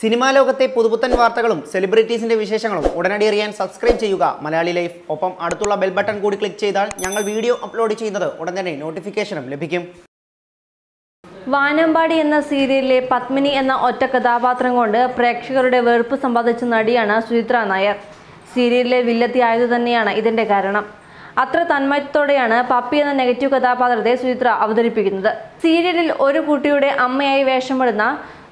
Cinema ലോകത്തെ പുതുപുത്തൻ വാർത്തകളും സെലിബ്രിറ്റീസിന്റെ വിശേഷങ്ങളും ഉടനടി അറിയാൻ സബ്സ്ക്രൈബ് ചെയ്യുക. മലയാളി ലൈഫ്. ഒപ്പം അടുത്തുള്ള ബെൽ ബട്ടൺ കൂടി ക്ലിക്ക് ചെയ്താൽ ഞങ്ങൾ വീഡിയോ അപ്ലോഡ് ചെയ്യുന്നത് ഉടൻ തന്നെ നോട്ടിഫിക്കേഷനും ലഭിക്കും. വാനമ്പാടി എന്ന സീരിയലിലെ പത്മിനി എന്ന ഒറ്റ കഥാപാത്രം കൊണ്ട് പ്രേക്ഷകരുടെ വെറുപ്പ് സമ്പാദിച്ച നടിയാണ് സുചിത്ര നായർ. സീരിയലിലെ വില്ലത്തി ആയതു തന്നെയാണ് ഇതിന്റെ കാരണം. അത്ര തന്മയത്തോടെയാണ് പപ്പി എന്ന നെഗറ്റീവ് കഥാപാത്രത്തെ സുചിത്ര അവതരിപ്പിക്കുന്നത്. സീരിയലിൽ ഒരു കുട്ടിയുടെ അമ്മയായി വേഷമിടുന്ന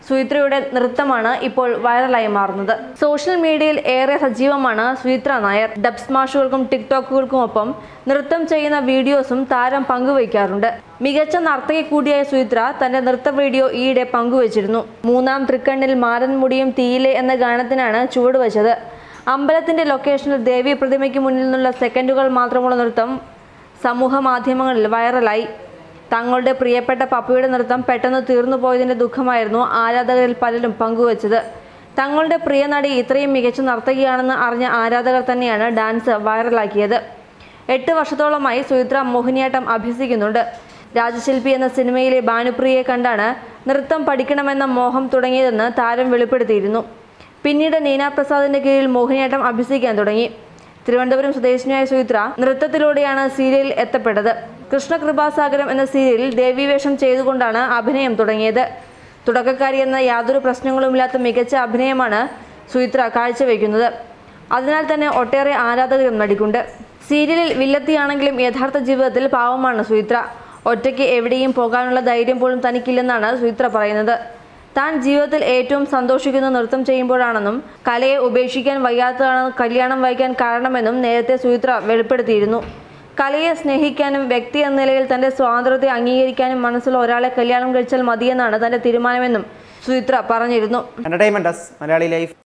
സുചിത്രയുടെ നൃത്തമാണ് ഇപ്പോൾ വൈറലായി മാറുന്നത്. സോഷ്യൽ മീഡിയയിൽ ഏറെ സജീവമാണ് സുചിത്ര നായർ. ഡബ് സ്മാഷുകൾക്കും ടിക്ടോക്കുകൾക്കും ഒപ്പം നൃത്തം ചെയ്യുന്ന വീഡിയോസും താരം പങ്കുവയ്ക്കാറുണ്ട്. മികച്ച നർത്തകി കൂടിയായ സുചിത്ര തന്റെ നൃത്ത വീഡിയോ ഈയിടെ പങ്കുവച്ചിരുന്നു. മൂന്നാം തൃക്കണ്ണിൽ മാരൻ മുടിയും തീയിലെ എന്ന ഗാനത്തിനാണ് ചുവടുവച്ചത് അമ്പലത്തിന്റെ ലൊക്കേഷനിൽ ദേവി പ്രതിമയ്ക്ക് മുന്നിൽ നിന്നുള്ള സെക്കൻഡുകൾ മാത്രമുള്ള നൃത്തം സമൂഹ മാധ്യമങ്ങളിൽ വൈറലായി. തങ്ങളുടെ പ്രിയപ്പെട്ട പപ്പയുടെ നൃത്തം പെട്ടെന്ന് തീർന്നു പോയതിന്റെ ദുഃഖമായിരുന്നു ആരാധകരിൽ പലരും പങ്കുവച്ചത്. തങ്ങളുടെ പ്രിയ നടി ഇത്രയും മികച്ച നർത്തകിയാണെന്ന് അറിഞ്ഞ ആരാധകർ തന്നെയാണ് ഡാൻസ് വൈറലാക്കിയത്. എട്ട് വർഷത്തോളമായി സുചിത്ര മോഹിനിയാട്ടം അഭ്യസിക്കുന്നുണ്ട്. രാജശില്പി എന്ന സിനിമയിലെ ഭാനുപ്രിയയെ കണ്ടാണ് നൃത്തം പഠിക്കണമെന്ന മോഹം തുടങ്ങിയതെന്ന് താരം വെളിപ്പെടുത്തിയിരുന്നു. പിന്നീട് നീന പ്രസാദിന്റെ കീഴിൽ മോഹിനിയാട്ടം അഭ്യസിക്കാൻ തുടങ്ങി. തിരുവനന്തപുരം സ്വദേശിനിയായ സുചിത്ര നൃത്തത്തിലൂടെയാണ് സീരിയലിൽ എത്തപ്പെട്ടത്. കൃഷ്ണകൃപാസാഗരം എന്ന സീരിയലിൽ ദേവീവേഷം ചെയ്തുകൊണ്ടാണ് അഭിനയം തുടങ്ങിയത്. തുടക്കക്കാരി എന്ന യാതൊരു പ്രശ്നങ്ങളുമില്ലാത്ത മികച്ച അഭിനയമാണ് സുചിത്ര കാഴ്ചവെക്കുന്നത്. അതിനാൽ തന്നെ ഒട്ടേറെ ആരാധകരും നടിക്കുണ്ട് സീരിയലിൽ വില്ലത്തിയാണെങ്കിലും യഥാർത്ഥ ജീവിതത്തിൽ പാവമാണ് സുചിത്ര. ഒറ്റയ്ക്ക് എവിടെയും പോകാനുള്ള ധൈര്യം പോലും തനിക്കില്ലെന്നാണ് സുചിത്ര പറയുന്നത്. താൻ ജീവിതത്തിൽ ഏറ്റവും സന്തോഷിക്കുന്ന നൃത്തം ചെയ്യുമ്പോഴാണെന്നും കലയെ ഉപേക്ഷിക്കാൻ വയ്യാത്തതാണ് കല്യാണം വൈകാൻ കാരണമെന്നും നേരത്തെ സുചിത്ര വെളിപ്പെടുത്തിയിരുന്നു. കലയെ സ്നേഹിക്കാനും വ്യക്തി എന്ന നിലയിൽ തന്റെ സ്വാതന്ത്ര്യത്തെ അംഗീകരിക്കാനും മനസ്സുള്ള ഒരാളെ കല്യാണം കഴിച്ചാൽ മതിയെന്നാണ് തന്റെ തീരുമാനമെന്നും സുചിത്ര പറഞ്ഞിരുന്നു.